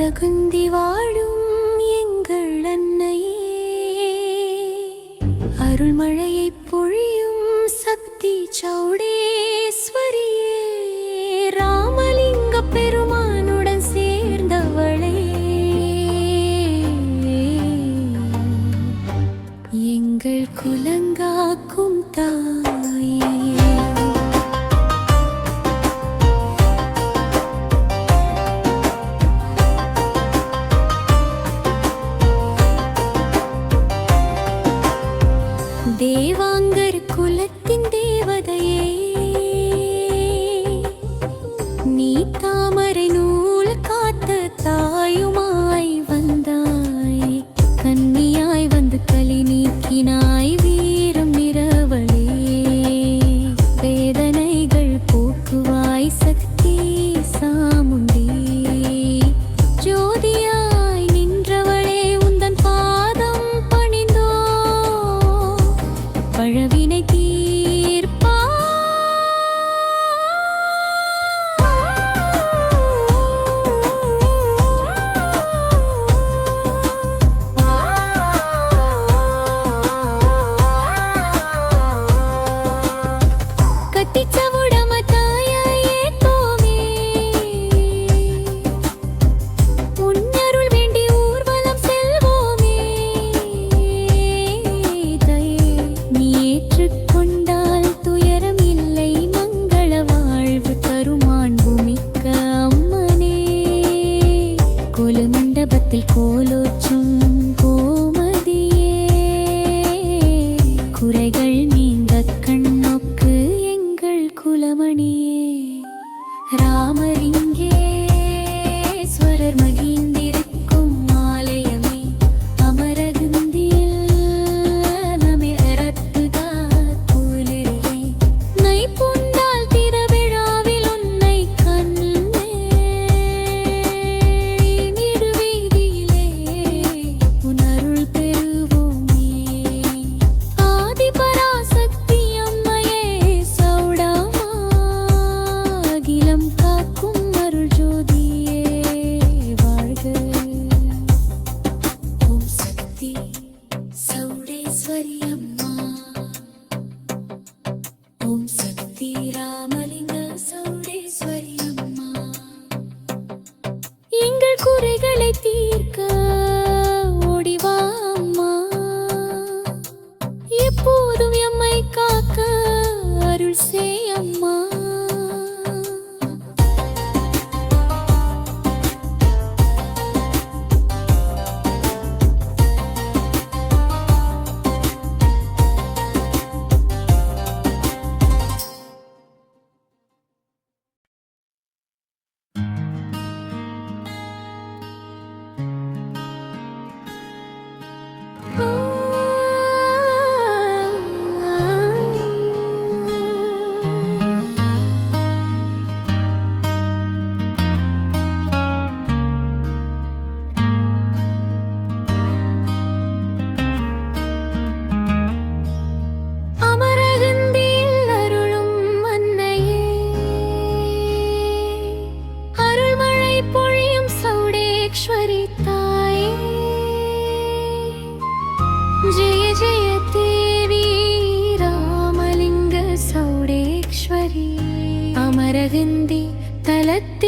கரகுந்தி வாழும் எங்கள் அன்னையே. அருள்மழை さ குறைகளை தீர்க்க తగింది తలెత్తి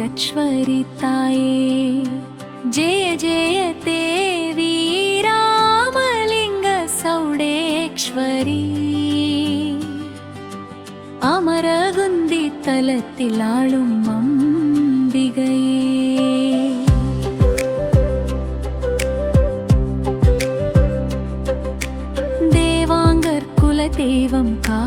गच्छ्वरि ताये जय जय देवी रामलिङ्गसौडेश्वरी अमरगुन्दि तलतिलाळुम् अम्बिगये देवाङ्गर्कुलदेवं का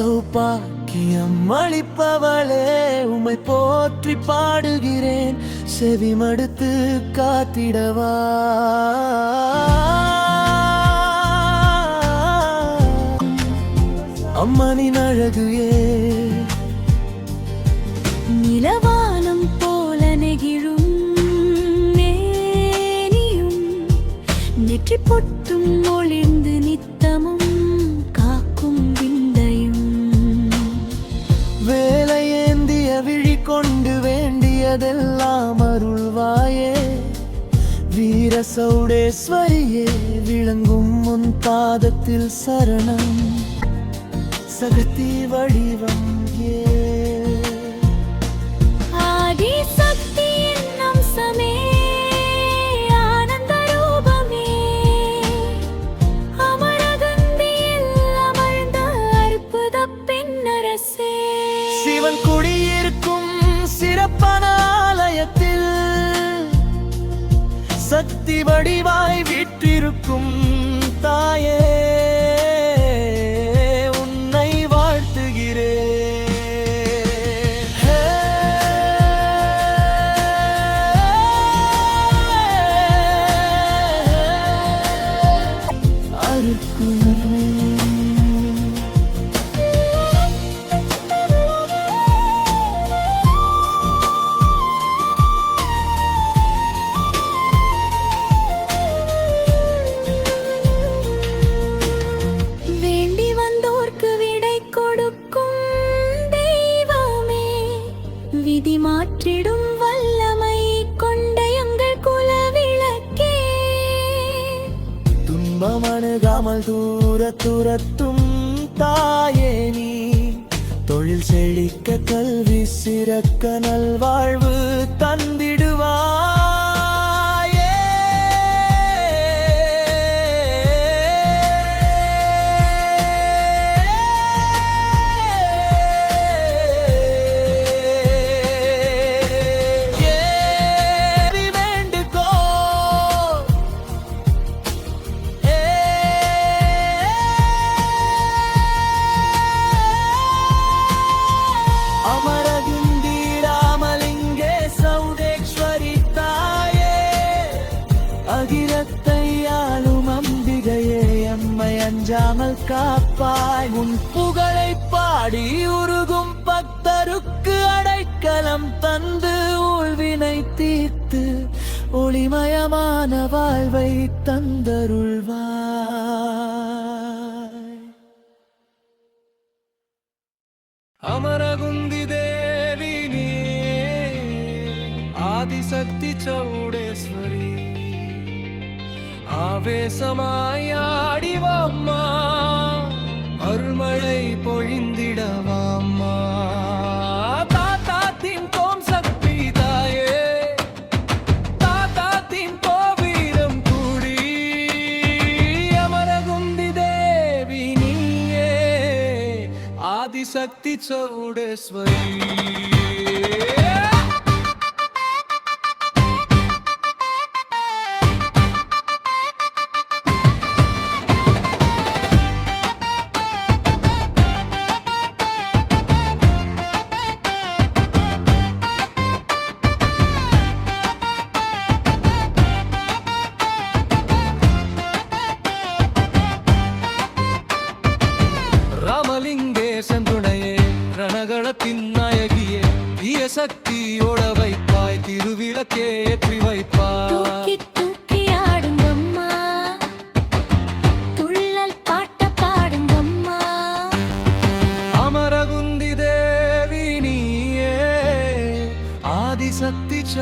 சௌபாக்கியம் அளிப்பவளே உமை போற்றி பாடுகிறேன். செவி மடுத்து காத்திடவா. அம்மனின் அழகுயே. நிலவானம் போல நெகிழும் நெற்றி பொட்டும் மொழி சௌடேஸ்வரியே விளங்கும் முன் பாதத்தில் சரணம். சகத்தி வடிவம் விற்றிருக்கும் துரத்தும் தாயே நீ. தொழில் செழிக்க கல்வி சிறக்க நல்வாழ்வு தந்திடுவார் புகழை உருகும் பக்தருக்கு அடைக்கலம் தந்து ஊழ்வினை தீர்த்து ஒளிமயமான வாழ்வை தந்தருள்வாய். அமரகுந்தி தேவி நீ ஆதிசக்தி சௌடேஸ்வரி. ஆவேசமாயாடிவம்மா அருள்மழை பொழிந்திடவாமா தாத்தாத்தின் கோம்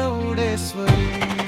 notice when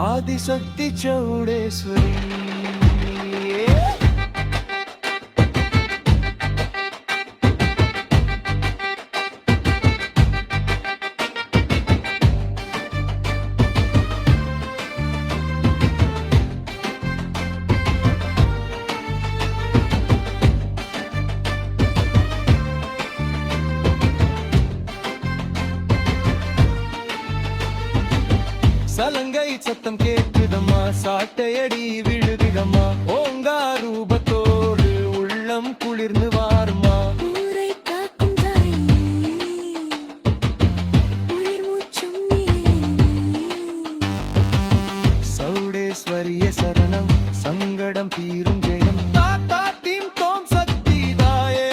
ஆதிசக்தி சௌடேஸ்வரி குளிர்ந்து வாருமா. சௌடேஸ்வரிய சரணம் சங்கடம் தீரும் ஜெயம். தாத்தா தீம் தோம் சக்தி தாயே.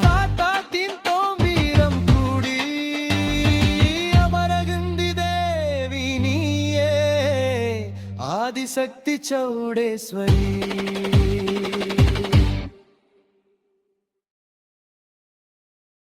தாத்தா தீம் தோம் வீரம் கூடி. அமரகுந்தி தேவி நீயே. ஆதிசக்தி சௌடேஸ்வரி.